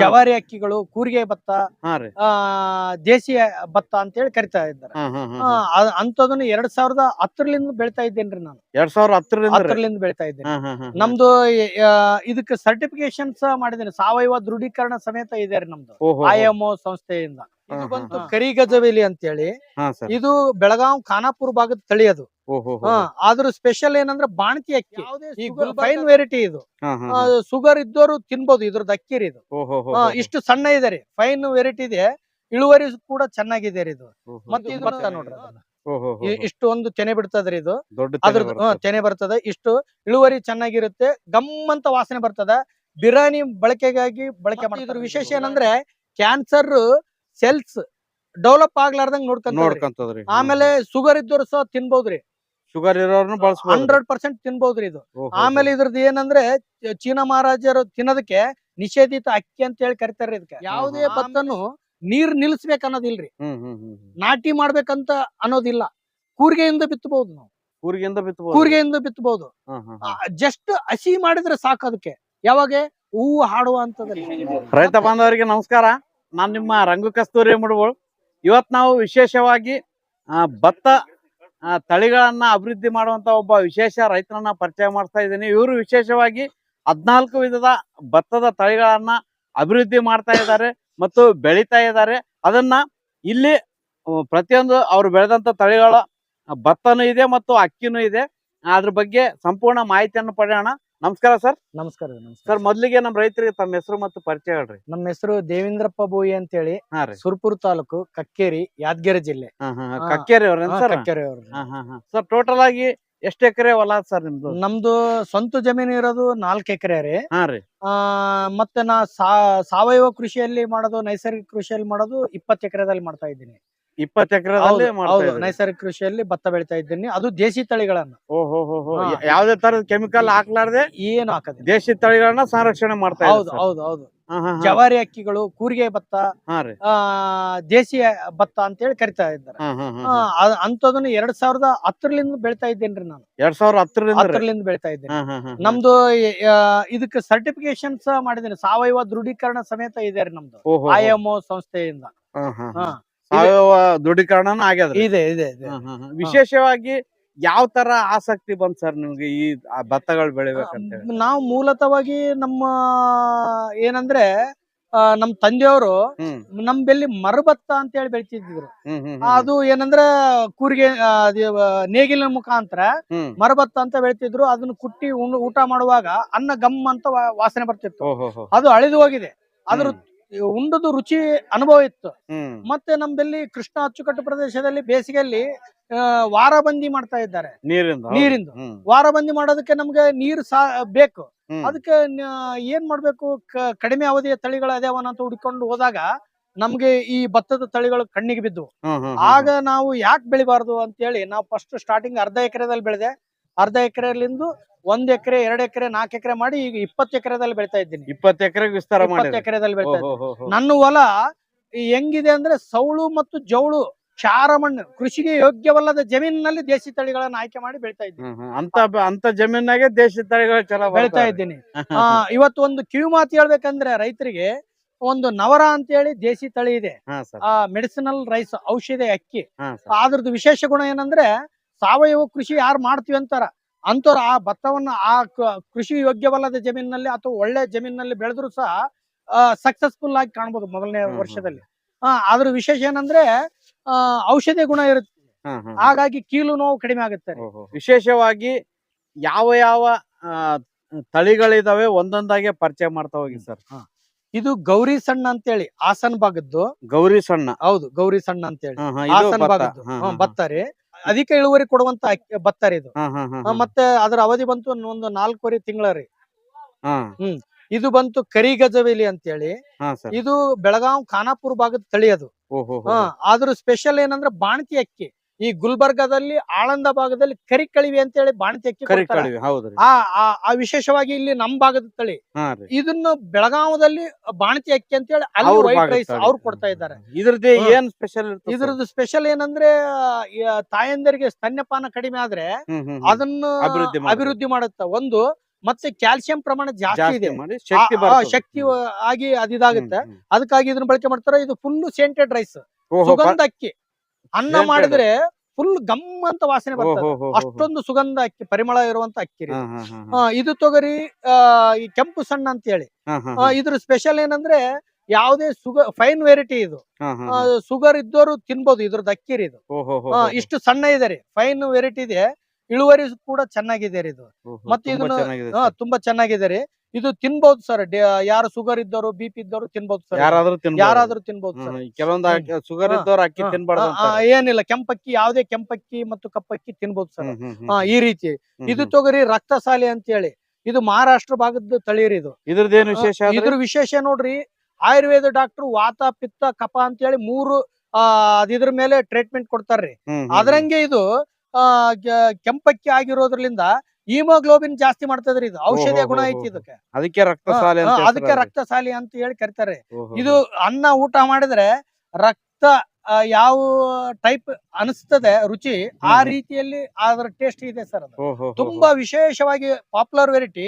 ಜವಾರಿ ಅಕ್ಕಿಗಳು ಕೂರಿಗೆ ಭತ್ತ ಆ ದೇಸಿ ಭತ್ತ ಅಂತೇಳಿ ಕರಿತಾ ಇದ್ದಾರೆ. ಅಂತದನ್ನ ಎರಡ್ ಸಾವಿರದ ಹತ್ತರಲಿಂದ ಬೆಳಿತಾ ಇದ್ದೇನ್ರಿ ನಾನು. ಎರಡ್ ಸಾವಿರದ ಹತ್ತರಲಿಂದ ಬೆಳಿತಾ ಇದ್ದೇನೆ. ನಮ್ದು ಇದಕ್ಕೆ ಸರ್ಟಿಫಿಕೇಶನ್ ಸಹ ಮಾಡಿದ್ದೇನೆ. ಸಾವಯವ ದೃಢೀಕರಣ ಸಮೇತ ಇದೆ ರೀ ನಮ್ದು. ಐಎಂಒ ಸಂಸ್ಥೆಯಿಂದ. ಇದು ಬಂತು ಕರಿಗಜವೆಲಿ ಕರಿಗಜವೇಲಿ ಅಂತೇಳಿ. ಇದು ಬೆಳಗಾವ್ ಖಾನಾಪುರ ಭಾಗದ ತಳಿ ಅದು. ಆದ್ರ ಸ್ಪೆಷಲ್ ಏನಂದ್ರೆ ಬಾಣತಿ ಅಕ್ಕಿ. ಫೈನ್ ವೆರೈಟಿ ಇದು. ಶುಗರ್ ಇದ್ದವರು ತಿನ್ಬೋದು ಇದ್ರದ್ದು ಅಕ್ಕಿ ರೀ ಇದು ಇಷ್ಟು ಸಣ್ಣ ಇದೆ ರೀ. ಫೈನ್ ವೆರೈಟಿ ಇದೆ. ಇಳುವರಿ ಕೂಡ ಚೆನ್ನಾಗಿದೆ ರೀ ಇದು. ಮತ್ತೆ ಇದು ಭತ್ತ ನೋಡ್ರಿ ಇಷ್ಟು ಒಂದು ತೆನೆ ಬಿಡ್ತದ್ರಿ ಇದು. ಅದ್ರ ಅದ್ರದ್ದು ಹಾ, ತೆನೆ ಬರ್ತದೆ. ಇಷ್ಟು ಇಳುವರಿ ಚೆನ್ನಾಗಿರುತ್ತೆ. ಗಮ್ ಅಂತ ವಾಸನೆ ಬರ್ತದ. ಬಿರಿಯಾನಿ ಬಳಕೆಗಾಗಿ ಬಳಕೆ ಮಾಡ್ತಾರೆ. ವಿಶೇಷ ಏನಂದ್ರೆ ಕ್ಯಾನ್ಸರ್ ಸೆಲ್ಸ್ ಡೆವಲಪ್ ಆಗ್ಲಾರ್ದಂಗ್ ನೋಡ್ಕೊಂತ ನೋಡ್ಕಂತದ್ರಿ ಆಮೇಲೆ ಶುಗರ್ ಇದ್ದವ್ರು ಸಹ ತಿನ್ಬೋದ್ರಿ ಶುಗರ್ ಇರೋರ್ನು ಬಳಸ್ಬೋದು. ಹಂಡ್ರೆಡ್ ಪರ್ಸೆಂಟ್ ತಿನ್ಬಹುದ್ರಿ ಇದು. ಆಮೇಲೆ ಇದ್ರದ್ದು ಏನಂದ್ರೆ ಚೀನಾ ಮಹಾರಾಜರು ತಿನ್ನೋದಕ್ಕೆ ನಿಷೇಧಿತ ಅಕ್ಕಿ ಅಂತ ಹೇಳಿ ಕರಿತಾರ್ರಿ ಇದಕ್ಕೆ. ಯಾವುದೇ. ಭತ್ತನು ನೀರ್ ನಿಲ್ಸ್ಬೇಕು ಅನ್ನೋದಿಲ್ರಿ. ನಾಟಿ ಮಾಡ್ಬೇಕಂತ ಅನ್ನೋದಿಲ್ಲ. ಕೂರ್ಗೆಯಿಂದ ಬಿತ್ತಬಹುದು ನಾವು. ಕೂರ್ಗೆಯಿಂದ ಬಿತ್ತಬಹುದು ಕೂರ್ಗೆಯಿಂದ ಬಿತ್ತಬಹುದು. ಜಸ್ಟ್ ಹಸಿ ಮಾಡಿದ್ರೆ ಸಾಕು ಅದಕ್ಕೆ. ಯಾವಾಗ? ಹೂವು ಹಾಡುವ ಅಂತದಲ್ಲಿ ರೈತ ಬಾಂಧವರಿಗೆ ನಮಸ್ಕಾರ. ನಾನ್ ನಿಮ್ಮ ರಂಗು ಕಸ್ತೂರಿ ಮುಡುಗೋಳು. ಇವತ್ ನಾವು ವಿಶೇಷವಾಗಿ ಆ, ಭತ್ತ ತಳಿಗಳನ್ನ ಅಭಿವೃದ್ಧಿ ಮಾಡುವಂತ ಒಬ್ಬ ವಿಶೇಷ ರೈತರನ್ನ ಪರಿಚಯ ಮಾಡ್ತಾ ಇದ್ದೀನಿ. ಇವರು ವಿಶೇಷವಾಗಿ ಹದ್ನಾಲ್ಕು ವಿಧದ ಭತ್ತದ ತಳಿಗಳನ್ನ ಅಭಿವೃದ್ಧಿ ಮಾಡ್ತಾ ಇದ್ದಾರೆ ಮತ್ತು ಬೆಳಿತಾ ಇದ್ದಾರೆ. ಅದನ್ನ ಇಲ್ಲಿ ಪ್ರತಿಯೊಂದು ಅವ್ರು ಬೆಳೆದಂತ ತಳಿಗಳ ಭತ್ತನೂ ಇದೆ ಮತ್ತು ಅಕ್ಕಿನೂ ಇದೆ. ಅದ್ರ ಬಗ್ಗೆ ಸಂಪೂರ್ಣ ಮಾಹಿತಿಯನ್ನು ಪಡೆಯೋಣ. ನಮಸ್ಕಾರ ಸರ್. ನಮಸ್ಕಾರ ನಮಸ್ಕಾರ ಸರ್ ಮೊದಲಿಗೆ ನಮ್ಮ ರೈತರಿಗೆ ತಮ್ಮ ಹೆಸರು ಮತ್ತು ಪರಿಚಯ ಹೇಳ್ರಿ. ನಮ್ಮ ಹೆಸರು ದೇವೇಂದ್ರಪ್ಪ ಬೋಯಿ ಅಂತೇಳಿ ಹಾ ರೀ. ಸುರ್ಪುರ್ ತಾಲೂಕು ಕಕ್ಕೇರಿ ಯಾದಗಿರಿ ಜಿಲ್ಲೆ. ಹಾ, ಹಾ, ಹಾ. ಹಾ. ಕಕ್ಕೇರಿ ಅವ್ರ ಹಾ, ಸರ್? ಕಕ್ಕೇರಿ ಅವ್ರು. ಸರ್ ಟೋಟಲ್ ಆಗಿ ಎಷ್ಟ್ ಎಕರೆ ಹೊಲ ಸರ್ ನಿಮ್ದು? ನಮ್ದು ಸ್ವಂತ ಜಮೀನು ಇರೋದು ನಾಲ್ಕು ಎಕರೆ ರೀ. ಹಾ ರೀ. ಆ ಮತ್ತೆ ನಾ ಸಾ- ಸಾವಯವ ಕೃಷಿಯಲ್ಲಿ ಮಾಡೋದು ನೈಸರ್ಗಿಕ ಕೃಷಿಯಲ್ಲಿ ಮಾಡೋದು ಇಪ್ಪತ್ತು ಎಕರೆದಲ್ಲಿ ಮಾಡ್ತಾ ಇದ್ದೀನಿ. ಇಪ್ಪತ್ತು ಎಕರೆದಲ್ಲಿ ಹೌದು. ನೈಸರ್ಗಿಕ ಕೃಷಿಯಲ್ಲಿ ಭತ್ತ ಬೆಳಿತಾ ಇದ್ದೀನಿ ಅದು ದೇಸಿ ತಳಿಗಳನ್ನ ಓಹೋ. ಯಾವ್ದೇ ತರದ ಕೆಮಿಕಲ್ ಹಾಕ್ಲಾರ್ದೆ ಏನು ಹಾಕದೆ ದೇಶಿ ತಳಿಗಳನ್ನ ಸಂರಕ್ಷಣೆ ಮಾಡ್ತಾ ಹೌದು ಹೌದು ಹೌದು. ಜವಾರಿ ಅಕ್ಕಿಗಳು ಕೂರಿಗೆ ಭತ್ತ ದೇಸಿ ಭತ್ತ ಅಂತೇಳಿ ಕರಿತಾ ಇದ್ದಾರೆ ಹಾ, ಹಾ, ಹಾ, ಆ, ಹಾ. ಅ- ಅಂಥದನ್ನ ಎರಡ್ ಸಾವಿರದ ಹತ್ತರಲಿಂದ ಬೆಳಿತಾ ಇದ್ದೇನ್ರಿ ನಾನು ಎರಡ್ ಸಾವಿರದ. ಹತ್ತರಲಿಂದ ಬೆಳಿತಾ ಇದ್ದೇನೆ. ನಮ್ದು ಇದಕ್ಕೆ ಸರ್ಟಿಫಿಕೇಶನ್ಸ್ ಮಾಡಿದ್ದೇನೆ ಸಾವಯವ ದೃಢೀಕರಣ ಸಮೇತ ಇದೆ ರೀ ನಮ್ದು ಓ ಹೋ ಹೋ. ಐ ಎಂ ಸಂಸ್ಥೆಯಿಂದ. ಸಾವಯವ ದೃಢೀಕರಣ ಆಗ್ಯದ ಇದೆ ಇದೆ. ವಿಶೇಷವಾಗಿ ಯಾವ ತರ ಆಸಕ್ತಿ ಬಂತ್ ಸರ್ ನಿಮ್ಗೆ ಈ ಭತ್ತಗಳು ಬೆಳಿಬೇಕಂತ ನಾವು ಮೂಲತವಾಗಿ ನಮ್ಮ ಏನಂದ್ರೆ ನಮ್ ತಂದೆಯವರು ನಮ್ ಬೆಲ್ಲಿ ಮರುಭತ್ತ ಅಂತ ಹೇಳಿ ಬೆಳಿತಿದ್ರು. ಅದು ಏನಂದ್ರೆ ಕೂರಿಗೆ ನೇಗಿಲಿನ ಮುಖಾಂತರ ಮರುಭತ್ತ ಅಂತ ಬೆಳಿತಿದ್ರು ಅದನ್ನ ಕುಟ್ಟಿ ಊಟ ಮಾಡುವಾಗ ಅನ್ನ ಗಮ್ ಅಂತ ವಾಸನೆ ಬರ್ತಿತ್ತು. ಅದು ಅಳಿದು ಹೋಗಿದೆ. ಅದ್ರ ಉಂಡದು ರುಚಿ ಅನುಭವ ಇತ್ತು. ಮತ್ತೆ ನಮ್ದಲ್ಲಿ ಕೃಷ್ಣ ಅಚ್ಚುಕಟ್ಟು ಪ್ರದೇಶದಲ್ಲಿ ಬೇಸಿಗೆಯಲ್ಲಿ ವಾರಬಂದಿ ಮಾಡ್ತಾ ಇದ್ದಾರೆ. ನೀರಿಂದ. ಹ್ಮ್. ವಾರಬಂದಿ ಮಾಡೋದಕ್ಕೆ ನಮ್ಗೆ ನೀರು ಸಾ ಬೇಕು. ಅದಕ್ಕೆ ಏನ್ ಮಾಡ್ಬೇಕು? ಕಡಿಮೆ ಅವಧಿಯ ತಳಿಗಳು ಅದಾವನ ಅಂತ ಹುಡ್ಕೊಂಡು ಹೋದಾಗ ನಮ್ಗೆ ಈ ಭತ್ತದ ತಳಿಗಳು ಕಣ್ಣಿಗೆ ಬಿದ್ದು ಹ್ಮ್ ಹ್ಮ್ ಹ್ಮ್ ಆಗ ನಾವು ಯಾಕೆ ಬೆಳಿಬಾರ್ದು ಅಂತೇಳಿ ನಾವು ಫಸ್ಟ್ ಸ್ಟಾರ್ಟಿಂಗ್ ಅರ್ಧ ಎಕರೆದಲ್ಲಿ ಬೆಳೆದೆ ಅರ್ಧ ಎಕರೆಲಿಂದ ಒಂದ್ ಎಕರೆ ಎರಡ್ ಎಕರೆ ನಾಲ್ಕು ಎಕರೆ ಮಾಡಿ ಈಗ ಇಪ್ಪತ್ತು ಎಕರೆದಲ್ಲಿ ಬೆಳಿತಾ ಇದ್ದೀನಿ. ಇಪ್ಪತ್ತು ಎಕರೆಗೆ ವಿಸ್ತಾರ ಇಪ್ಪತ್ತು ಎಕರೆದಲ್ಲಿ ಬೆಳಿತಾ ಇದ್ದೀನಿ. ನನ್ನ ಹೊಲ ಹೆಂಗಿದೆ ಅಂದ್ರೆ ಸೌಳು ಮತ್ತು ಜೌಳು ಕ್ಷಾರ ಮಣ್ಣು. ಕೃಷಿಗೆ ಯೋಗ್ಯವಲ್ಲದ ಜಮೀನಿನಲ್ಲಿ ದೇಶಿ ತಳಿಗಳನ್ನ ಆಯ್ಕೆ ಮಾಡಿ ಬೆಳಿತಾ ಇದ್ದೀನಿ. ಅಂತ ಅಂತ ಜಮೀನಾಗೆ ದೇಶಿ ತಳಿಗಳು ಚಲೋ ಬೆಳಿತಾ ಇದ್ದೀನಿ. ಆ, ಇವತ್ತು ಒಂದು ಕಿವಿ ಮಾತು ಹೇಳ್ಬೇಕಂದ್ರೆ ರೈತರಿಗೆ ಒಂದು ನವರ ಅಂತ ಹೇಳಿ ದೇಸಿ ತಳಿ ಇದೆ. ಆ ಮೆಡಿಸಿನಲ್ ರೈಸ್ ಔಷಧಿ ಅಕ್ಕಿ. ಅದ್ರದ್ದು ವಿಶೇಷ ಗುಣ ಏನಂದ್ರೆ ಸಾವಯವ ಕೃಷಿ ಯಾರು ಮಾಡ್ತೀವಿ ಅಂತಾರ. ಅಂತವ್ರು ಆ ಭತ್ತವನ್ನ ಆ ಕೃಷಿ ಯೋಗ್ಯವಲ್ಲದ ಜಮೀನಿನಲ್ಲಿ ಅಥವಾ ಒಳ್ಳೆ ಜಮೀನಿನಲ್ಲಿ ಬೆಳೆದ್ರು ಸಹ ಸಕ್ಸಸ್ಫುಲ್ ಆಗಿ ಕಾಣ್ಬೋದು ಮೊದಲನೇ. ವರ್ಷದಲ್ಲಿ. ಆ, ಅದ್ರ ವಿಶೇಷ ಏನಂದ್ರೆ ಆ, ಔಷಧಿ ಗುಣ ಇರುತ್ತೆ. ಹಾಗಾಗಿ ಕೀಲು ನೋವು ಕಡಿಮೆ ಆಗುತ್ತೆ. ವಿಶೇಷವಾಗಿ ಯಾವ ಯಾವ ತಳಿಗಳಿದಾವೆ ಒಂದೊಂದಾಗೆ ಪರಿಚಯ ಮಾಡ್ತಾ ಹೋಗಿ ಸರ್. ಇದು ಗೌರಿ ಸಣ್ಣ ಅಂತೇಳಿ ಹಾಸನ್ ಭಾಗದ್ದು. ಗೌರಿ ಸಣ್ಣ. ಹೌದು ಗೌರಿ ಸಣ್ಣ ಅಂತೇಳಿ. ಹಾಸನ್. ಭಾಗದ್ದು. ಬತ್ತರಿ ಭತ್ತ ರೀ. ಅಧಿಕ ಇಳುವರಿ ಕೊಡುವಂತ ಅಕ್ಕಿ- ಭತ್ತ ರೀ ಇದು. ಹಾ, ಹಾ, ಹಾ, ಹಾ. ಮತ್ತೆ ಅದರ ಅವಧಿ ಬಂತು ಒಂದು ನಾಲ್ಕೂವರೆ ತಿಂಗಳ ರೀ. ಹ್ಮ್. ಇದು ಬಂತು ಕರಿಗಜವೇಲಿ ಅಂತೇಳಿ. ಹಾ ಸರ್. ಇದು ಬೆಳಗಾವ್ ಖಾನಾಪುರ ಭಾಗದ ತಳಿ ಅದು. ಹಾ ಆದ್ರೂ ಸ್ಪೆಷಲ್ ಏನಂದ್ರೆ ಬಾಣತಿ ಅಕ್ಕಿ. ಈ ಗುಲ್ಬರ್ಗಾದಲ್ಲಿ ಆಳಂದ ಭಾಗದಲ್ಲಿ ಕರಿಕಳಿವಿ ಅಂತ ಹೇಳಿ ಅಕ್ಕಿ ಕರಿ. ಕಳಿವಿ ಹೌದ್ರಿ ಆ ಆ- ಆ ವಿಶೇಷವಾಗಿ ಇಲ್ಲಿ ನಮ್ ಭಾಗದ ತಳಿ ಇದನ್ನ ಬೆಳಗಾವದಲ್ಲಿ ಬಾಣತಿ ಅಕ್ಕಿ ಅಂತೇಳಿ ಅಲ್ಲಿ ಅವ್ರ ವೈಟ್ ರೈಸ್. ಅವ್ರು ಕೊಡ್ತಾ ಇದ್ದಾರೆ ಇದ್ರದ್ದು. ಏನ್ ಸ್ಪೆಷಲ್ ಇದ್ರದ್ದು ಸ್ಪೆಷಲ್ ಏನಂದ್ರೆ ತಾಯಂದರಿಗೆ ಸ್ತನ್ಯಪಾನ ಕಡಿಮೆ ಆದ್ರೆ. ಅದನ್ನ ಅಭಿವೃದ್ಧಿ ಮಾಡುತ್ತೆ. ಒಂದು ಮತ್ತೆ ಕ್ಯಾಲ್ಸಿಯಂ ಪ್ರಮಾಣ ಜಾಸ್ತಿ ಇದೆ ಶಕ್ತಿ ಆಗಿ ಅದಿದಾಗುತ್ತೆ. ಅದಕ್ಕಾಗಿ ಇದನ್ನ ಬಳಕೆ ಮಾಡ್ತಾರೆ ಇದು ಫುಲ್ ಸೇಂಟೆಡ್ ರೈಸ್ ಸುಗಂಧ ಅಕ್ಕಿ ಅನ್ನ ಮಾಡಿದ್ರೆ ಫುಲ್ ಗಮ್ ಅಂತ ವಾಸನೆ ಬರ್ತದೆ. ಅಷ್ಟೊಂದು ಸುಗಂಧ ಅಕ್ಕಿ ಪರಿಮಳ ಇರುವಂತ ಅಕ್ಕಿ ರೀ ಇದು. ತೊಗರಿ ಆ, ಈ ಕೆಂಪು ಸಣ್ಣ ಅಂತ ಹೇಳಿ ಇದ್ರ ಸ್ಪೆಷಲ್ ಏನಂದ್ರೆ ಯಾವುದೇ ಸುಗರ್ ಫೈನ್ ವೆರೈಟಿ ಇದು. ಸುಗರ್. ಇದ್ದವರು ತಿನ್ಬೋದು ಇದ್ರದ್ದು ಅಕ್ಕಿ ರೀ ಇದು. ಇಷ್ಟು ಸಣ್ಣ ಇದೆ ರೀ. ಫೈನ್ ವೆರೈಟಿ ಇದೆ. ಇಳುವರಿ ಕೂಡ ಚೆನ್ನಾಗಿದೆ ರೀ ಇದು. ಮತ್ತೆ ಇದನ್ನ-. ತುಂಬಾ ಚೆನ್ನಾಗಿದೆ ರೀ. ಇದು ತಿನ್ಬಹುದು ಸರ್ ಯಾರು ಶುಗರ್ ಇದ್ದವರು ಬಿ ಪಿ ಇದ್ದವರು ತಿನ್ಬಹುದು ಸರ್ ಯಾರಾದ್ರೂ. ಯಾರಾದ್ರೂ ತಿನ್ಬಹುದು ಸರ್. ಕೆಲವೊಂದು. ಶುಗರ್ ಇದ್ದವ್ರು ಅಕ್ಕಿ ತಿನ್ಬಾರ್ದು ಏನಿಲ್ಲ ಕೆಂಪಕ್ಕಿ ಯಾವ್ದೇ ಕೆಂಪಕ್ಕಿ ಮತ್ತು ಕಪ್ಪಕ್ಕಿ ತಿನ್ಬಹುದು ಸರ್ ಈ ರೀತಿ ಇದು. ತೊಗರಿ ರಕ್ತಸಾಲಿ ಅಂತ ಹೇಳಿ ಇದು ಮಹಾರಾಷ್ಟ್ರ ಭಾಗದ ತಳಿರಿ ಇದು ಇದ್ರದ್ದೇನು ವಿಶೇಷ? ಇದ್ರ ವಿಶೇಷ ನೋಡ್ರಿ ಆಯುರ್ವೇದ ಡಾಕ್ಟರ್ ವಾತ ಪಿತ್ತ ಕಪ ಅಂತ ಹೇಳಿ ಮೂರು ಆ ಅದ್ ಇದ್ರ ಮೇಲೆ ಟ್ರೀಟ್ಮೆಂಟ್ ಕೊಡ್ತಾರ್ರಿ. ಅದ್ರಂಗೆ ಇದು ಕೆಂಪಕ್ಕಿ ಆಗಿರೋದ್ರಲಿಂದ ಹಿಮೋಗ್ಲೋಬಿನ್ ಜಾಸ್ತಿ ಮಾಡ್ತದ್ರಿ ಇದು. ಔಷಧಿಯ ಗುಣ ಐತಿ. ಇದಕ್ಕೆ. ಅದಕ್ಕೆ ಅಂತ ಅದಕ್ಕೆ ರಕ್ತ ಸಾಲಿ ಅಂತ ಹೇಳಿ ಕರಿತಾರೆ. ಇದು ಅನ್ನ ಊಟ ಮಾಡಿದ್ರೆ ರಕ್ತ ಯಾವ ಟೈಪ್ ಅನಿಸ್ತದೆ ರುಚಿ ಆ ರೀತಿಯಲ್ಲಿ ಅದರ ಟೇಸ್ಟ್ ಇದೆ ಸರ್ ಅದು. ತುಂಬಾ ವಿಶೇಷವಾಗಿ ಪಾಪ್ಯುಲರ್ ವೆರೈಟಿ.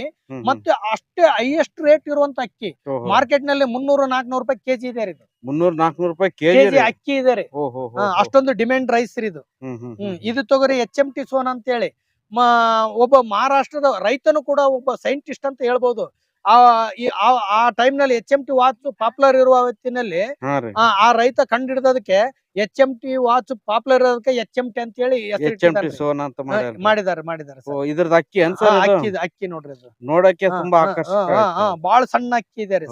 ಮತ್ತೆ ಅಷ್ಟೇ ಹೈಯೆಸ್ಟ್ ರೇಟ್ ಇರುವಂತ ಅಕ್ಕಿ. ಮಾರ್ಕೆಟ್ನಲ್ಲಿ ಮುನ್ನೂರು ನಾಲ್ಕನೂರು ರೂಪಾಯಿ ಕೆಜಿ ಇದೆ ರೀ ಇದು. ಮುನ್ನೂರ್ ನಾಲ್ಕನೂರು ರೂಪಾಯಿ ಕೆಜಿ ಅಕ್ಕಿ ಇದೆ ರೀ. ಅಷ್ಟೊಂದು ಡಿಮ್ಯಾಂಡ್ ರೈಸ್ ರೀ ಇದು. ಇದು ತಗೋರಿ ಎಚ್ ಎಂ ಟಿ ಸೋನ್ ಅಂತ ಹೇಳಿ ಮ- ಒಬ್ಬ ಮಹಾರಾಷ್ಟ್ರದ ರೈತನು ಕೂಡ ಒಬ್ಬ ಸೈಂಟಿಸ್ಟ್ ಅಂತ ಹೇಳ್ಬೋದು. ಆ ಆ- ಟೈಮ್ನಲ್ಲಿ H M T watch popular ಇರುವ ಹೊತ್ತಿನಲ್ಲಿ ಆ ಆ ರೈತ ಕಂಡಿಡ್ದದಕ್ಕೆ H M T watch popular ಅದಕ್ಕೆ ಎಚ್ ಎಂ ಟಿ ಅಂತ ಹೇಳಿ ಮಾಡಿದಾರೆ ಎಚ್ ಎಂ ಟಿ ಇಟ್ಟಿದ್ದಾರೆ. ಅಂತ ಮಾಡಿದಾರೆ. ಇದ್ರದ್ದು ಅಕ್ಕಿ ಅಕ್ಕಿ ಅಕ್ಕಿ ನೋಡ್ರಿ ಅದು. ನೋಡಕ್ಕೆ ತುಂಬಾ ಆಕರ್ಷಕ ಬಾಳ ಸಣ್ಣ ಅಕ್ಕಿ ಇದೆ ರೀ.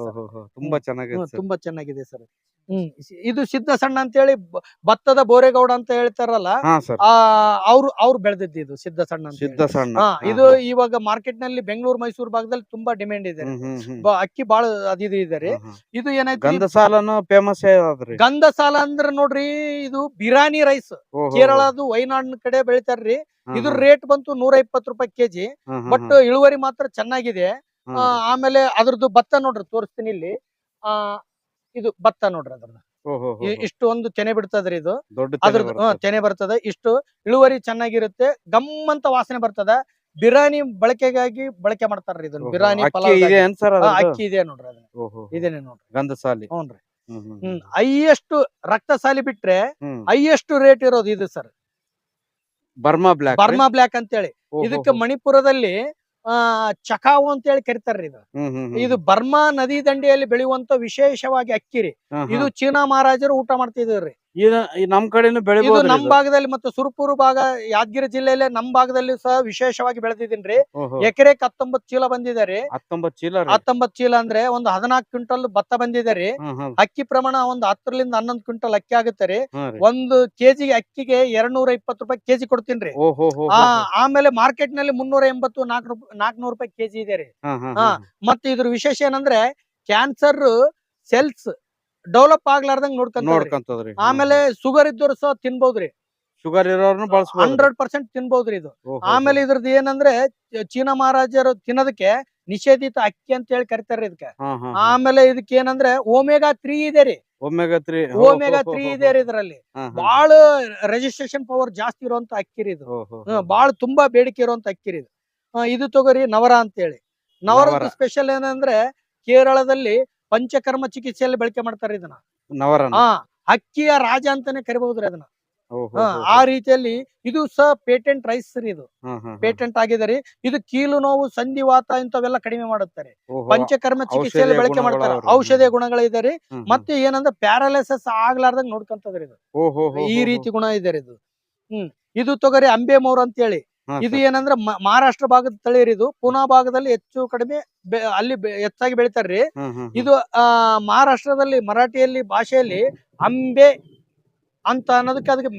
ತುಂಬಾ ಚೆನ್ನಾಗಿದೆ. ತುಂಬಾ ಚೆನ್ನಾಗಿದೆ ಸರ್. ಹ್ಮ್ ಇದು ಸಿದ್ಧ ಸಣ್ಣ ಅಂತ ಹೇಳಿ ಭತ್ತದ ಬೋರೇಗೌಡ ಅಂತ ಹೇಳ್ತಾರಲ್ಲ ಆ ಅವ್ರು ಅವ್ರು ಬೆಳೆದಿದ್ದು ಇದು ಸಿದ್ಧ ಸಣ್ಣ ಸಿದ್ಧ ಸಣ್ಣ. ಇದು. ಇವಾಗ ಮಾರ್ಕೆಟ್ನಲ್ಲಿ ಬೆಂಗಳೂರು ಮೈಸೂರು ಭಾಗದಲ್ಲಿ ತುಂಬಾ ಡಿಮ್ಯಾಂಡ್ ಇದೆ. ಅಕ್ಕಿ ಬಾಳ ಅದಿದೆ ಇದೆ ರೀ. ಇದು ಏನಾಯ್ತು? ಗಂಧ ಸಾಲನು ಫೇಮಸ್ ಗಂಧ ಸಾಲ ಅಂದ್ರ ನೋಡ್ರಿ ಇದು ಬಿರಾನಿ ರೈಸ್. ಕೇರಳದು ವೈನಾಡ್ ಕಡೆ ಬೆಳಿತಾರ್ರಿ. ಇದ್ರ ರೇಟ್ ಬಂತು ನೂರ ಇಪ್ಪತ್ತು ರೂಪಾಯಿ ಕೆಜಿ. ಬಟ್ ಇಳುವರಿ ಮಾತ್ರ ಚೆನ್ನಾಗಿದೆ. ಆಮೇಲೆ ಅದ್ರದ್ದು ಭತ್ತ ನೋಡ್ರಿ ತೋರಿಸ್ತೀನಿ ಇಲ್ಲಿ. ಆ ಇದು ಭತ್ತ ನೋಡ್ರಿ ಅದ್ರದ್ದು. ಇಷ್ಟು ಒಂದು ತೆನೆ ಬಿಡ್ತದ್ರಿ ಇದು. ಅದ್ರದ್ದು. ತೆನೆ ಬರ್ತದೆ. ಇಷ್ಟು ಇಳುವರಿ ಚೆನ್ನಾಗಿರುತ್ತೆ. ಗಮ್ ಅಂತ ವಾಸನೆ ಬರ್ತದ. ಬಿರಾನಿ ಬಳಕೆಗಾಗಿ ಬಳಕೆ ಮಾಡ್ತಾರ್ರಿ ಇದನ್ನ. ಬಿರಾನಿ ಅಕ್ಕಿ ಪಲಾವ್ ಇದೆ ಅಕ್ಕಿ ಇದೆ ನೋಡ್ರಿ ಅದನ್ನ. ಇದೇನೆ ನೋಡ್ರಿ. ಗಂಧಸಾಲಿ. ಹ್ಞೂನ್ರಿ. ಹ್ಮ್, ರಕ್ತ ಸಾಲಿ. ಹೈಯೆಸ್ಟ್ ಬಿಟ್ರೆ. ಹೈಯೆಸ್ಟ್ ರೇಟ್ ಇರೋದು ಇದು sir. Burma black Burma black ಅಂತ ಹೇಳಿ ಇದಕ್ಕೆ ಮಣಿಪುರದಲ್ಲಿ ಆ ಚಕಾವು ಅಂತ ಹೇಳಿ ಕರಿತಾರ್ರಿ ಇದು. ಇದು ಬರ್ಮಾ ನದಿ ದಂಡೆಯಲ್ಲಿ ಬೆಳೆಯುವಂತ ವಿಶೇಷವಾಗಿ ಅಕ್ಕಿ ರೀ. ಇದು ಚೀನಾ ಮಹಾರಾಜರು ಊಟ ಮಾಡ್ತಿದ್ರಿ ನಮ್ ಕಡೆನು ಇದು ಬೆಳಿಬಹುದು ನಮ್ ಭಾಗದಲ್ಲಿ ಮತ್ತು ಸುರಪುರ ಭಾಗ ಯಾದಗಿರಿ ಜಿಲ್ಲೆಯಲ್ಲೇ ನಮ್ ಭಾಗದಲ್ಲಿ ಸಹ ವಿಶೇಷವಾಗಿ ಬೆಳೆದಿದ್ದೀನ್ರಿ ಎಕರೆಕ್ ಹತ್ತೊಂಬತ್ ಚೀಲ ಬಂದಿದೆ ರೀ ಹತ್ತೊಂಬತ್ ಚೀಲ ರೀ. ಹತ್ತೊಂಬತ್ ಚೀಲ ಅಂದ್ರೆ ಒಂದು ಹದಿನಾಲ್ಕು ಕ್ವಿಂಟಲ್ ಭತ್ತ ಬಂದಿದೆ ರೀ ಹ್ಮ್, ಹ್ಮ್, ಅಕ್ಕಿ ಪ್ರಮಾಣ ಒಂದು ಹತ್ತರಿಂದ ಹನ್ನೊಂದು ಕ್ವಿಂಟಲ್ ಅಕ್ಕಿ ಆಗುತ್ತೆ ರೀ ಹ್ಮ್ ರೀ. ಒಂದು ಕೆಜಿ ಅಕ್ಕಿಗೆ ಎರಡ್ ನೂರ ಇಪ್ಪತ್ತು ರೂಪಾಯಿ ಕೆಜಿ ಕೊಡ್ತೀನಿ ಓ ಹೋ ಹೋ ಆ ಹೋ. ಆಮೇಲೆ ಮಾರ್ಕೆಟ್ನಲ್ಲಿ ಮುನ್ನೂರ ಎಂಬತ್ತು ನಾಲ್ಕು ರೂಪಾಯಿ ನಾಲ್ಕನೂರು ರೂಪಾಯಿ ಕೆಜಿ ಇದೆ ರೀ ಹಾ, ಹಾ, ಹಾ. ಹಾ. ಮತ್ತೆ ಇದ್ರ ವಿಶೇಷ ಏನಂದ್ರೆ ಕ್ಯಾನ್ಸರ್ ಸೆಲ್ಸ್ ಡೆವಲಪ್ ಆಗ್ಲಾರ್ದಂಗ್ ನೋಡ್ಕೊಂತ ನೋಡ್ಕಂತದ್ರಿ ಆಮೇಲೆ ಶುಗರ್ ಇದ್ದವ್ರು ಸಹ ತಿನ್ಬೋದ್ರಿ. ಶುಗರ್ ಇರೋರ್ನು ಬಳಸ್ಬೋದು. ಹಂಡ್ರೆಡ್ ಪರ್ಸೆಂಟ್ ತಿನ್ಬೋದ್ರಿ ಇದು. ಆಮೇಲೆ ಇದ್ರದ್ದು ಏನಂದ್ರೆ ಚ- ಚೀನಾ ಮಹಾರಾಜರು ತಿನ್ನೋದಕ್ಕೆ ನಿಷೇಧಿತ ಅಕ್ಕಿ ಅಂತ ಹೇಳಿ ಕರಿತಾರ್ರಿ ಇದಕ್ಕೆ ಆಮೇಲೆ ಇದಕ್ಕೆ ಏನಂದ್ರೆ ಓಮೆಗಾ ತ್ರೀ ಇದೆ ರೀ. ಒಮೆಗಾ ತ್ರೀ ಓಮೆಗಾ ತ್ರೀ ಇದೆ ರೀ ಇದ್ರಲ್ಲಿ. ಬಾಳ ರೆಜಿಸ್ಟ್ರೇಷನ್ ಪವರ್ ಜಾಸ್ತಿ ಇರುವಂತ ಅಕ್ಕಿ ರೀ ಇದು. ಹ್ಮ್, ಬಾಳ ತುಂಬಾ ಬೇಡಿಕೆ ಇರುವಂತ ಅಕ್ಕಿ ರೀ ಇದು. ಇದು ತಗೋರಿ ನವರ ಅಂತ ಹೇಳಿ. ನವರದ ನವರ. ಸ್ಪೆಷಲ್ ಏನಂದ್ರೆ ಕೇರಳದಲ್ಲಿ ಪಂಚಕರ್ಮ ಚಿಕಿತ್ಸೆಯಲ್ಲಿ ಬಳಕೆ ಮಾಡ್ತಾರೆ ಇದನ್ನ. ಹಾ ಅಕ್ಕಿಯ ರಾಜ ಅಂತಾನೆ ಕರಿಬಹುದ್ರಿ ಅದನ್ನ. ಹಾ, ಆ ರೀತಿಯಲ್ಲಿ ಇದು ಸಹ ಪೇಟೆಂಟ್ ರೈಸ್ ರೀ ಇದು. ಪೇಟೆಂಟ್ ಆಗಿದೆ ರೀ. ಇದು ಕೀಲು ನೋವು ಸಂಧಿವಾತ ಇಂಥವೆಲ್ಲ ಕಡಿಮೆ ಮಾಡುತ್ತಾರೆ. ಪಂಚಕರ್ಮ ಚಿಕಿತ್ಸೆಯಲ್ಲಿ ಔಷಧೀಯ ಬಳಕೆ ಮಾಡ್ತಾರೆ. ಗುಣಗಳು ಅವ್ರು. ಔಷಧಿಯ ರೀ. ಮತ್ತೆ ಏನಂದ್ರೆ ಪ್ಯಾರಾಲಿಸಿಸ್ ಆಗ್ಲಾರ್ದಂಗ್ ನೋಡ್ಕೊಂತದ್ರಿ ಇದು. ಈ ರೀತಿ ಗುಣ ಇದೆ ರೀ ಇದು. ಹ್ಮ್. ಇದು ತೊಗರಿ ಅಂಬೆ ಮೋರ್ ಅಂತ ಹೇಳಿ ಹಾ, ಇದು. ಏನಂದ್ರೆ ಮಹಾರಾಷ್ಟ್ರ ಭಾಗದ ತಳಿ ರೀ ಇದು ಪುನಾ ಭಾಗದಲ್ಲಿ ಹೆಚ್ಚು ಕಡಿಮೆ ಅಲ್ಲಿ ಹೆಚ್ಚಾಗಿ ಬೆಳಿತಾರ್ರಿ. ಇದು ಆ ಮಹಾರಾಷ್ಟ್ರದಲ್ಲಿ ಮರಾಠಿಯಲ್ಲಿ ಭಾಷೆಯಲ್ಲಿ ಅಂಬೆ ಅಂತ ಅನ್ನೋದಕ್ಕೆ ಅದಕ್ಕೆ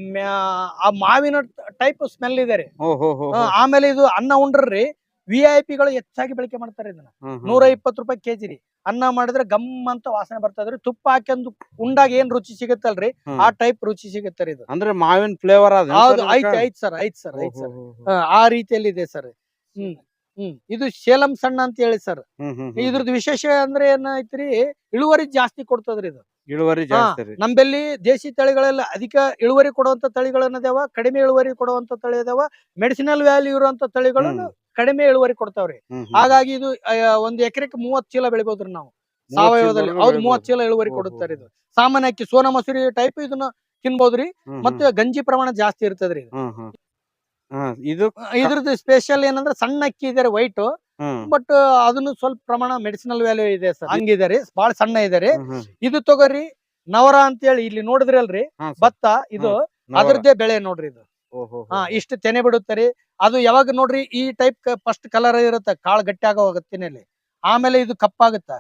ಆ ಮಾವಿನ ಟೈಪ್ ಸ್ಮೆಲ್ ಇದೆ ರೀ. ಆಮೇಲೆ ಇದು ಅನ್ನ ಉಂಡ್ರಿ ವಿ ಐ ಪಿಗಳು ಹೆಚ್ಚಾಗಿ ಬಳಕೆ ಮಾಡ್ತಾರೆ ಇದನ್ನ. ನೂರ ಇಪ್ಪತ್ತು ರೂಪಾಯಿ ಕೆಜಿ ರೀ. ಅನ್ನ ಮಾಡಿದ್ರೆ ಗಮ್ ಅಂತ ವಾಸನೆ ಬರ್ತದ್ರಿ ತುಪ್ಪ ಹಾಕೊಂಡು ಉಂಡಾಗ ಏನ್ ರುಚಿ ಸಿಗುತ್ತಲ್ರಿ? ಆ ಟೈಪ್ ರುಚಿ ಸಿಗುತ್ತೆ ಇದು. ಅಂದ್ರೆ ಮಾವಿನ ಫ್ಲೇವರ್ ಅದ. ಹೌದು ಐತ್ ಐತ್ ಸರ್ ಐತ್ ಸರ್ ಐತ್ ಸರ್. ಆ ರೀತಿಯಲ್ಲಿ ಇದೆ ಸರ್. ಹ್ಮ್ ಹ್ಮ್. ಇದು ಶೇಲಂ ಸಣ್ಣ ಅಂತ ಹೇಳಿ ಸರ್. ಇದ್ರದ್ದು ವಿಶೇಷ ಅಂದ್ರೆ ಏನಾಯ್ತ್ರಿ ಇಳುವರಿ ಜಾಸ್ತಿ ಕೊಡ್ತದ್ರಿ ಇದು. ಇಳುವರಿ ನಮ್ಮಲ್ಲಿ ದೇಶಿ ತಳಿಗಳೆಲ್ಲ ಅಧಿಕ ಇಳುವರಿ ಕೊಡುವಂತ ತಳಿಗಳನ್ನ ಅದಾವ ಕಡಿಮೆ ಇಳುವರಿ ಕೊಡುವಂತ ತಳಿ ಅದಾವ ಮೆಡಿಸಿನಲ್ ವ್ಯಾಲ್ಯೂ ಇರುವಂತ ತಳಿಗಳು ಹ್ಮ್. ಕಡಿಮೆ ಇಳುವರಿ ಕೊಡ್ತಾವ್ರಿ. ಹಾಗಾಗಿ ಇದು ಒಂದು ಎಕರೆಗೆ ಮೂವತ್ ಚೀಲ ಬೆಳಿಬೋದ್ರಿ ನಾವು. ಸಾವಯವದಲ್ಲಿ ಹೌದು ಮೂವತ್. ಚೀಲ ಇಳುವರಿ. ಕೊಡುತ್ತಾರೆ ಇದು. ಸಾಮಾನ್ಯ ಅಕ್ಕಿ ಸೋನಾ ಮಸೂರಿ ಟೈಪ್ ಇದನ್ನ ತಿನ್ಬೋದ್ರಿ. ಮತ್ತೆ ಗಂಜಿ ಪ್ರಮಾಣ ಜಾಸ್ತಿ ಇರ್ತದ್ರಿ ಇದು. ಇದ್ರದ್ದು ಸ್ಪೆಷಲ್ ಏನಂದ್ರೆ ಸಣ್ಣ ಅಕ್ಕಿ ಇದಾರೆ ವೈಟ್ ಬಟ್ ಅದನ್ನು ಸ್ವಲ್ಪ ಪ್ರಮಾಣ ಮೆಡಿಸಿನಲ್ ವ್ಯಾಲ್ಯೂ ಇದೆ ಸರ್. ಹಂಗಿದಾರೆ ಬಹಳ ಸಣ್ಣ ಇದೆ ರೀ ಹ್ಮ್, ಹ್ಮ್. ಇದು ತಗೋರಿ ನವರ ಅಂತ ಹೇಳಿ ಇಲ್ಲಿ ನೋಡಿದ್ರಲ್ರಿ ಭತ್ತ ಇದು ಅದರದ್ದೇ ಬೆಳೆ ನೋಡ್ರಿ ಇದು. ಹಾ. ಇಷ್ಟು ತೆನೆ ಬಿಡುತ್ತೆ ಅದು ಯಾವಾಗ ನೋಡ್ರಿ ಈ ಟೈಪ್ ಫಸ್ಟ್ ಕಲರ್ ಇರುತ್ತೆ ಕಾಳು ಗಟ್ಟಿ ಆಗೋ ತಿನ್ನಲ್ಲಿ ಆಮೇಲೆ ಇದು ಕಪ್ಪಾಗುತ್ತ.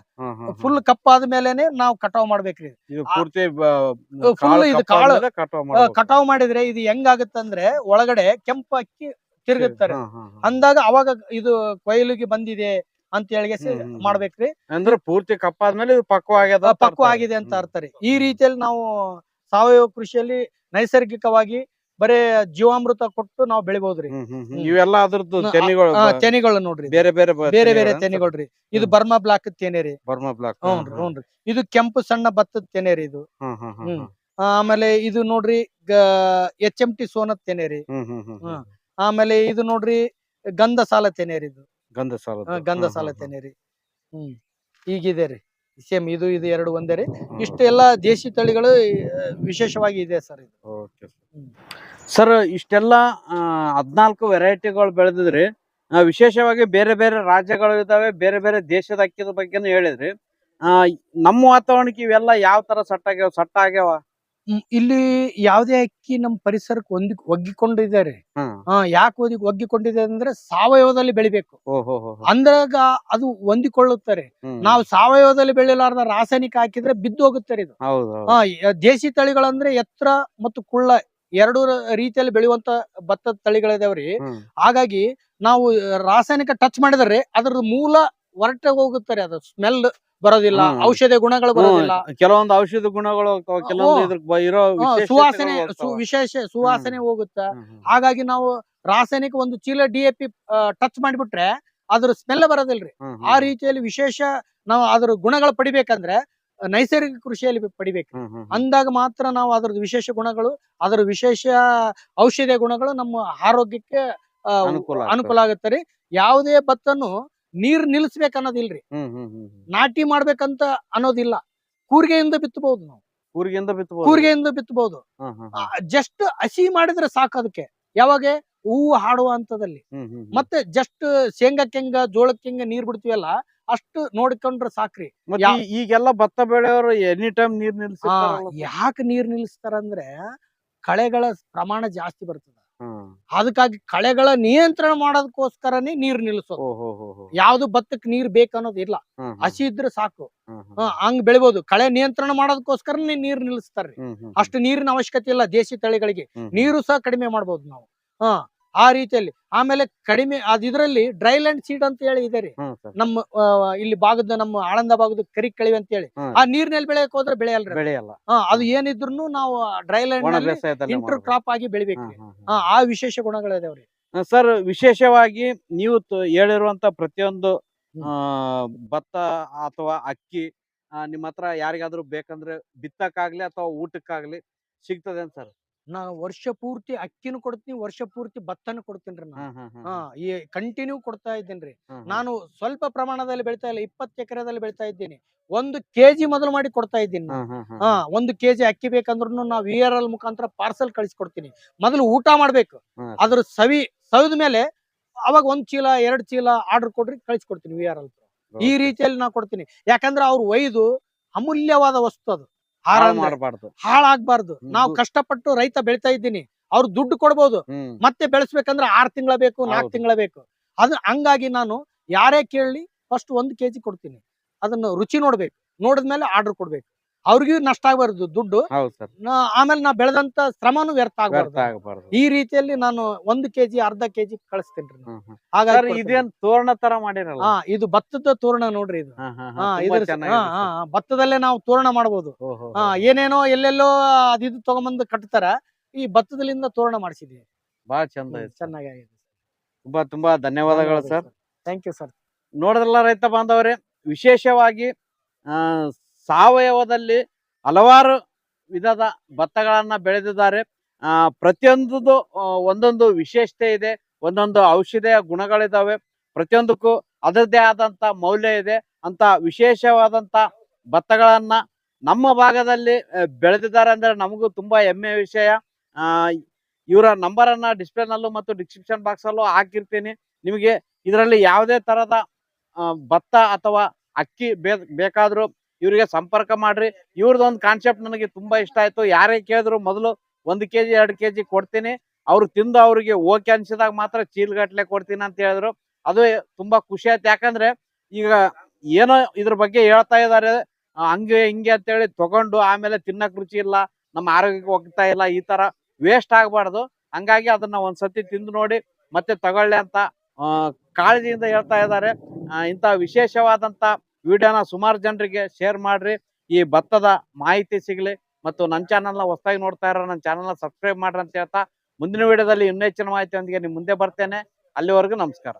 ಫುಲ್ ಕಪ್ಪಾದ ಮೇಲೆನೆ ನಾವು ಕಟಾವ್ ಮಾಡ್ಬೇಕ್ರಿ ಫುಲ್ ಇದು ಕಾಳು- ಕಟಾವ್. ಮಾಡಿದ್ರೆ ಇದು ಹೆಂಗಾಗುತ್ತಂದ್ರೆ ಒಳಗಡೆ ಕೆಂಪು ಅಕ್ಕಿ ತಿರುಗುತ್ತಾರೆ. ಅಂದಾಗ ಅವಾಗ ಇದು ಕೊಯ್ಲಿಗೆ ಬಂದಿದೆ ಅಂತ ಹೇಳಿ. ಮಾಡ್ಬೇಕ್ರಿ ಅಂದ್ರೆ ಪೂರ್ತಿ ಕಪ್ಪಾದ್ಮೇಲೆ ಇದು ಪಕ್ವ ಆಗ್ಯದ ಪಕ್ವ ಆಗಿದೆ ಅಂತ. ಅರ್ಥ ರೀ ಈ ರೀತಿಯಲ್ಲಿ ನಾವು ಸಾವಯವ ಕೃಷಿಯಲ್ಲಿ ನೈಸರ್ಗಿಕವಾಗಿ ಬರೇ ಜೀವಾಮೃತ ಕೊಟ್ಟು ನಾವು ಬೆಳಿಬಹುದ್ರಿ. ಇವೆಲ್ಲ ಅದ್ರದ್ದು ತೆನಿಗಳು ತೆನೆಗಳು ನೋಡ್ರಿ ಬೇರೆ ಬೇರೆ ಬೇರೆ ಬೇರೆ ತೆನಿಗಳ್ರಿ. ಇದು ಬರ್ಮಾ ಬ್ಲಾಕ್ ತೆನೆ ರೀ. Burma black. ಹ್ಞೂನ್ರಿ ಹ್ಞೂನ್ರಿ. ಇದು ಕೆಂಪು ಸಣ್ಣ ಭತ್ತದ ತೆನೆ ರೀ ಇದು. ಆಮೇಲೆ ಇದು ನೋಡ್ರಿ ಎಚ್ ಎಂ ಟಿ ಸೋನದ ತೆನೆ ರೀ. ಆಮೇಲೆ ಇದು ನೋಡ್ರಿ ಗಂಧ ಸಾಲ ತೆನೆ ರೀ ಇದು. ಗಂಧ ಸಾಲ ಗಂಧ ಸಾಲ ತೆನೆ ರೀ. ಹ್ಮ್. ಈಗಿದೆ ರೀ. ಸೇಮ್ ಇದು ಇದು ಎರಡು ಒಂದೇ ರೀ. ಇಷ್ಟು ಎಲ್ಲ ದೇಶಿ ತಳಿಗಳು ವಿಶೇಷವಾಗಿ ಇದೆ ಸರ್ ಇದು. ಓಕೆ. ಸರ್. ಇಷ್ಟೆಲ್ಲ ಹದಿನಾಲ್ಕು ವೆರೈಟಿಗಳು ಬೆಳೆದಿದ್ರಿ. ಆ, ವಿಶೇಷವಾಗಿ ಬೇರೆ ಬೇರೆ ರಾಜ್ಯಗಳು ಇದಾವೆ ಬೇರೆ ಬೇರೆ ದೇಶದ ಅಕ್ಕಿದ ಬಗ್ಗೆನೂ ಹೇಳಿದ್ರಿ. ಆ, ನಮ್ಮ ವಾತಾವರಣಕ್ಕೆ ಇವೆಲ್ಲ ಯಾವ ತರ ಸಟ್ ಆಗ್ಯಾವ ಸಟ್ ಆಗ್ಯಾವ ಇಲ್ಲಿ ಯಾವುದೇ ಅಕ್ಕಿ ನಮ್ಮ ಪರಿಸರಕ್ಕೆ ಹೊಂದಿ ಒಗ್ಗಿಕೊಂಡಿದ್ದಾರೆ. ಹಾ. ಯಾಕೆ ಒದಿ ಒಗ್ಗಿಕೊಂಡಿದೆ ಅಂದ್ರೆ ಸಾವಯವದಲ್ಲಿ ಬೆಳಿಬೇಕು. ಅಂದ್ರಾಗ ಅದು ಹೊಂದಿಕೊಳ್ಳುತ್ತಾರೆ. ನಾವು ಸಾವಯವದಲ್ಲಿ ಬೆಳಿಲಾರ್ದ ರಾಸಾಯನಿಕ ಹಾಕಿದ್ರೆ ಬಿದ್ದು ಹೋಗುತ್ತಾರೆ ಇದು. ಹಾ ದೇಸಿ ದೇಶಿ ತಳಿಗಳಂದ್ರೆ ಎತ್ತರ ಮತ್ತು ಕುಳ್ಳ ಎರಡು ರೀತಿಯಲ್ಲಿ ಬೆಳೆಯುವಂತ ಭತ್ತದ ತಳಿಗಳಿದಾವ್ರಿ. ಹಾಗಾಗಿ ನಾವು ರಾಸಾಯನಿಕ ಟಚ್ ಮಾಡಿದ್ರೆ ಅದ್ರ ಮೂಲ ಹೊರಟ ಹೋಗುತ್ತಾರೆ ಅದು ಸ್ಮೆಲ್ ಬರೋದಿಲ್ಲ ಔಷಧ ಗುಣಗಳು ಬರೋದಿಲ್ಲ. ಕೆಲವೊಂದು ಔಷಧ ಗುಣಗಳು ಕೆಲವೊಂದು ಇರೋ ಸುವಾಸನೆ ವಿಶೇಷ ಸುವಾಸನೆ ಹೋಗುತ್ತ. ಹಾಗಾಗಿ ನಾವು ರಾಸಾಯನಿಕ ಒಂದು ಚೀಲ ಡಿ ಎ ಪಿ ಟಚ್ ಮಾಡಿಬಿಟ್ರೆ ಅದ್ರ ಸ್ಮೆಲ್ ಬರೋದಿಲ್ರಿ ಆ ರೀತಿಯಲ್ಲಿ ವಿಶೇಷ ನಾವು ಅದ್ರ ಗುಣಗಳು ಪಡಿಬೇಕಂದ್ರೆ ನೈಸರ್ಗಿಕ ಕೃಷಿಯಲ್ಲಿ ಪಡಿಬೇಕು. ಅಂದಾಗ ಮಾತ್ರ ನಾವು ಅದ್ರದ್ದು ವಿಶೇಷ ಗುಣಗಳು ಅದರ ವಿಶೇಷ ಔಷಧಿಯ ಗುಣಗಳು ನಮ್ಮ ಆರೋಗ್ಯಕ್ಕೆ ಅನುಕೂಲ ಆಗ್ತದೆ. ಅನುಕೂಲ ಆಗುತ್ತೆ ರೀ. ಯಾವುದೇ ಭತ್ತನು ನೀರ್ ನಿಲ್ಲಿಸ್ಬೇಕು ಅನ್ನೋದಿಲ್ರಿ. ನಾಟಿ ಮಾಡ್ಬೇಕಂತ ಅನ್ನೋದಿಲ್ಲ ಕೂರ್ಗೆಯಿಂದ ಬಿತ್ತಬಹುದು ನಾವು ಕೂರ್ಗೆಯಿಂದ ಬಿತ್ತಬಹುದು ಕೂರ್ಗೆಯಿಂದ ಬಿತ್ತಬಹುದು. ಜಸ್ಟ್ ಹಸಿ ಮಾಡಿದ್ರೆ ಸಾಕು ಅದಕ್ಕೆ ಯಾವಾಗ ಹೂವು ಹಾಡುವ ಹಂತದಲ್ಲಿ. ಮತ್ತೆ ಜಸ್ಟ್ ಶೇಂಗಕ್ಕೆ ಹೆಂಗ ಜೋಳಕ್ಕೆ ಹೆಂಗ ನೀರ್ ಬಿಡ್ತೀವಲ್ಲ ಅಷ್ಟು ನೋಡ್ಕೊಂಡ್ರೆ ಸಾಕ್ರಿ ಈಗೆಲ್ಲ ಭತ್ತ ಬೆಳೆಯವರು ಎನಿ ಟೈಮ್ ನೀರ್ ನಿಲ್ಸ? ಯಾಕೆ ನೀರ್ ನಿಲ್ಲಿಸ್ತಾರಂದ್ರೆ ಕಳೆಗಳ ಪ್ರಮಾಣ ಜಾಸ್ತಿ ಬರ್ತದ. ಅದಕ್ಕಾಗಿ ಕಳೆಗಳ ನಿಯಂತ್ರಣ ಮಾಡೋದಕ್ಕೋಸ್ಕರನೇ ನೀರ್ ಹೋ. ಯಾವ್ದು ಭತ್ತಕ್ಕೆ ನೀರ್ ಬೇಕನ್ನೋದಿಲ್ಲ ಹಸಿ ಇದ್ರೆ ಸಾಕು. ಹಂಗ್ ಬೆಳಿಬೋದು. ಕಳೆ ನಿಯಂತ್ರಣ ಮಾಡೋದಕ್ಕೋಸ್ಕರನೇ ನೀರ್ ನಿಲ್ಸ್ತಾರ್ರಿ ಅಷ್ಟು ನೀರಿನ ಅವಶ್ಯಕತೆ ಇಲ್ಲ ದೇಶಿ ತಳಿಗಳಿಗೆ. ನೀರು ಸಹ ಕಡಿಮೆ ಮಾಡ್ಬೋದು ನಾವು. ಹಾ ಆ ರೀತಿಯಲ್ಲಿ. ಆಮೇಲೆ ಕಡಿಮೆ ಅದ್ ಇದರಲ್ಲಿ ಡ್ರೈ ಲ್ಯಾಂಡ್ ಸೀಡ್ ಅಂತ ಹೇಳಿ ಇದೆ ರೀ. ನಮ್ಮ ಇಲ್ಲಿ ಭಾಗದ ನಮ್ಮ ಆಳಂದ ಭಾಗದ ಕರಿ ಕಳಿವೆ ಅಂತ ಹೇಳಿ. ಆ ನೀರ್ನಲ್ಲಿ ಬೆಳೆಯಕ್ ಹೋದ್ರೆ ಬೆಳೆಯಲ್ರಿ. ಬೆಳೆಯಲ್ಲ. ಅದು ಏನಿದ್ರು ನಾವು ಡ್ರೈ ಲ್ಯಾಂಡ್ ಇಂಟರ್ ಕ್ರಾಪ್ ಆಗಿ ಹಾ ಆ ವಿಶೇಷ ಗುಣಗಳಿದಾವ್ರಿ ಸರ್ ವಿಶೇಷವಾಗಿ ನೀವು ಹೇಳಿರುವಂತ ಪ್ರತಿಯೊಂದು ಭತ್ತ ಅಥವಾ ಅಕ್ಕಿ ನಿಮ್ಮ ಹತ್ರ ಯಾರಿಗಾದ್ರೂ ಬೇಕಂದ್ರೆ ಬಿತ್ತಕ್ಕಾಗ್ಲಿ ಅಥವಾ ಊಟಕ್ಕಾಗ್ಲಿ ಸಿಗ್ತದೇನ್ ಸರ್? ನಾ ವರ್ಷ ಪೂರ್ತಿ ಅಕ್ಕಿನೂ ಕೊಡ್ತೀನಿ ವರ್ಷ ಪೂರ್ತಿ ಭತ್ತನೂ ಕೊಡ್ತೀನಿ ನಾನು. ಹ್ಮ್, ಹಾ ಈ ಕಂಟಿನ್ಯೂ ಕೊಡ್ತಾ ಇದ್ದೇನ್ರಿ. ನಾನು ಸ್ವಲ್ಪ ಪ್ರಮಾಣದಲ್ಲಿ ಬೆಳಿತಾ ಇಲ್ಲ ಇಪ್ಪತ್ತು ಎಕರೆದಲ್ಲಿ ಬೆಳಿತಾ ಇದ್ದೀನಿ. ಒಂದು ಕೆಜಿ ಮೊದಲು ಮಾಡಿ ಕೊಡ್ತಾ ಇದ್ದೀನಿ ಹಾ ಒಂದು ಕೆಜಿ ಅಕ್ಕಿ ಬೇಕಂದ್ರೂ ನಾವು ವಿ ಆರ್ ಎಲ್ ಮುಖಾಂತರ ಪಾರ್ಸೆಲ್ ಕಳಿಸ್ಕೊಡ್ತೀನಿ. ಮೊದಲು ಊಟ ಮಾಡ್ಬೇಕು. ಅದ್ರ ಸವಿ ಸವಿದ ಮೇಲೆ ಅವಾಗ ಒಂದ್ ಚೀಲ ಎರಡ್ ಚೀಲ ಆರ್ಡರ್ ಕೊಡ್ರಿ ಕಳಿಸ್ಕೊಡ್ತೀನಿ ವಿ ಆರ್ ಎಲ್ ಈ. ರೀತಿಯಲ್ಲಿ ನಾ ಕೊಡ್ತೀನಿ. ಯಾಕಂದ್ರೆ ಅವ್ರು ಒಯ್ದು ಅಮೂಲ್ಯವಾದ ವಸ್ತು ಅದು. ಹಾರ ಮಾಡ್ಬಾರ್ದು. ಹಾಳಾಗ್ಬಾರ್ದು. ನಾವು ಕಷ್ಟಪಟ್ಟು ರೈತ ಬೆಳಿತಾ ಇದ್ದೀನಿ. ಅವ್ರು ದುಡ್ಡು ಕೊಡ್ಬೋದು. ಮತ್ತೆ ಬೆಳೆಸ್ಬೇಕಂದ್ರೆ ಆರ್ ತಿಂಗಳ ಬೇಕು ನಾಲ್ಕು ಹೌದು. ತಿಂಗಳ ಬೇಕು. ಅದ್ ಹಂಗಾಗಿ ನಾನು ಯಾರೇ ಕೇಳಲಿ ಫಸ್ಟ್ ಒಂದ್ ಕೆಜಿ ಕೊಡ್ತೀನಿ. ಅದನ್ನ ರುಚಿ ನೋಡ್ಬೇಕು. ನೋಡಿದ್ಮೇಲೆ ಆರ್ಡರ್ ಕೊಡ್ಬೇಕು. ಅವ್ರಿಗೂ ನಷ್ಟ ಆಗಬಾರ್ದು ದುಡ್ಡು. ಹೌದು ಸರ್. ಆಮೇಲೆ ನಾ ಬೆಳೆದಂತ ಶ್ರಮನು ವ್ಯರ್ಥ ವ್ಯರ್ಥ ಆಗ್ಬಾರ್ದು. ಆಗಬಾರ್ದು. ಈ ರೀತಿಯಲ್ಲಿ ನಾನು ಒಂದು ಕೆಜಿ ಅರ್ಧ ಕೆಜಿ ಕಳಿಸ್ತೇನೆ ಸರ್ ಹಾಗಾಗಿ ಇದೇನ್ ತೋರಣ ತರ ಮಾಡಿರಲ್ಲ? ಹಾ ಇದು ಭತ್ತದ ತೋರಣ ನೋಡ್ರಿ ಇದು. ಹಾ, ಹಾ, ಹಾ, ಹಾ ತುಂಬಾ ಇದ್ರ ಹಾ, ಚೆನ್ನಾಗಿದೆ ಹಾ, ಸರ್. ಹಾ, ಭತ್ತದಲ್ಲೇ ನಾವು ತೋರಣ ಮಾಡಬಹುದು ಓಹೋ, ಹಾ ಏನೇನೋ ಎಲ್ಲೆಲ್ಲೋ ಅದಿದು ತಗೊಂಬಂದು ಕಟ್ತಾರ. ಈ ಭತ್ತದಲ್ಲಿಂದ ತೋರಣ ಮಾಡಿಸಿದ್ವಿ. ಬಹಳ ಚಂದ ಚೆನ್ನಾಗಿ ಸರ್. ಚೆನ್ನಾಗಿದೆ ತುಂಬಾ ತುಂಬಾ ಧನ್ಯವಾದಗಳು ಸರ್. ಥ್ಯಾಂಕ್ ಯು ಸರ್ ನೋಡಿದ್ರಲ್ಲ ರೈತ ಬಾಂಧವರೇ ವಿಶೇಷವಾಗಿ ಆ, ಸಾವಯವದಲ್ಲಿ ಹಲವಾರು ವಿಧದ ಭತ್ತಗಳನ್ನ ಬೆಳೆದಿದ್ದಾರೆ. ಆ, ಪ್ರತಿಯೊಂದು ಒಂದೊಂದು ವಿಶೇಷತೆ ಇದೆ ಒಂದೊಂದು ಔಷಧಿಯ ಗುಣಗಳಿದಾವೆ. ಪ್ರತಿಯೊಂದಕ್ಕೂ ಅದರದೇ ಆದಂತ ಮೌಲ್ಯ ಇದೆ. ಅಂತ ವಿಶೇಷವಾದಂತ ಭತ್ತಗಳನ್ನ ನಮ್ಮ ಭಾಗದಲ್ಲಿ ಬೆಳೆದಿದ್ದಾರೆ ಅಂದ್ರೆ ನಮಗೂ ತುಂಬಾ ಹೆಮ್ಮೆಯ ವಿಷಯ. ಇವರ ನಂಬರ್ ಅನ್ನ ಡಿಸ್ಪ್ಲೇ ನಲ್ಲೂ ಮತ್ತು ಡಿಸ್ಕ್ರಿಪ್ಷನ್ ಬಾಕ್ಸ್ ಅಲ್ಲೂ ಹಾಕಿರ್ತೀನಿ. ನಿಮಗೆ ಇದರಲ್ಲಿ ಯಾವುದೇ ತರದ ಭತ್ತ ಅಥವಾ ಅಕ್ಕಿ ಬೇಕಾದ್ರೂ ಇವರಿಗೆ ಸಂಪರ್ಕ ಮಾಡ್ರಿ. ಇವ್ರದೊಂದು ಕಾನ್ಸೆಪ್ಟ್ ನನಗೆ ತುಂಬಾ ಇಷ್ಟ ಆಯ್ತು. ಯಾರೇ ಕೇಳಿದ್ರು ಮೊದಲು ಒಂದು ಕೆಜಿ, ಎರಡು ಕೆಜಿ ಕೊಡ್ತೀನಿ. ಅವ್ರು ತಿಂದು ಅವ್ರಿಗೆ ಓಕೆ ಅನ್ಸಿದಾಗ ಮಾತ್ರ ಚೀಲ್ಗಟ್ಲೆ ಕೊಡ್ತೀನಿ ಅಂತ ಹೇಳಿದ್ರು. ಅದು ತುಂಬಾ ಖುಷಿ ಆಯ್ತು. ಯಾಕಂದ್ರೆ ಈಗ ಏನೋ ಇದ್ರ ಬಗ್ಗೆ ಹೇಳ್ತಾ ಇದ್ದಾರೆ ಹಂಗೆ, ಹಿಂಗೆ ಅಂತೇಳಿ ತಗೊಂಡು ಆಮೇಲೆ ತಿನ್ನಕ್ ರುಚಿ ಇಲ್ಲ, ನಮ್ಮ ಆರೋಗ್ಯಕ್ಕೆ ಹೋಗ್ತಾ ಇಲ್ಲ, ಈ ತರ ವೇಸ್ಟ್ ಆಗ್ಬಾರ್ದು. ಹಂಗಾಗಿ ಅದನ್ನ ಒಂದ್ಸತಿ ತಿಂದು ನೋಡಿ, ಮತ್ತೆ ತಗೊಳ್ಳೆ ಅಂತ ಕಾಳಜಿಯಿಂದ ಹೇಳ್ತಾ ಇದ್ದಾರೆ ಇಂಥ ವಿಶೇಷವಾದಂತ ವಿಡಿಯೋನ ಸುಮಾರು ಜನರಿಗೆ ಶೇರ್ ಮಾಡ್ರಿ. ಈ ಭತ್ತದ ಮಾಹಿತಿ ಸಿಗಲಿ ಮತ್ತು ನನ್ನ ಚಾನಲ್ನ ಹೊಸದಾಗಿ ನೋಡ್ತಾ ಇರೋ ನನ್ನ ಚಾನಲ್ನ ಸಬ್ಸ್ಕ್ರೈಬ್ ಮಾಡ್ರಿ ಅಂತ ಹೇಳ್ತಾ ಮುಂದಿನ ವಿಡಿಯೋದಲ್ಲಿ ಇನ್ನೂ ಹೆಚ್ಚಿನ ಮಾಹಿತಿಯೊಂದಿಗೆ ನಿಮ್ಮ ಮುಂದೆ ಬರ್ತೇನೆ. ಅಲ್ಲಿವರೆಗೂ ನಮಸ್ಕಾರ.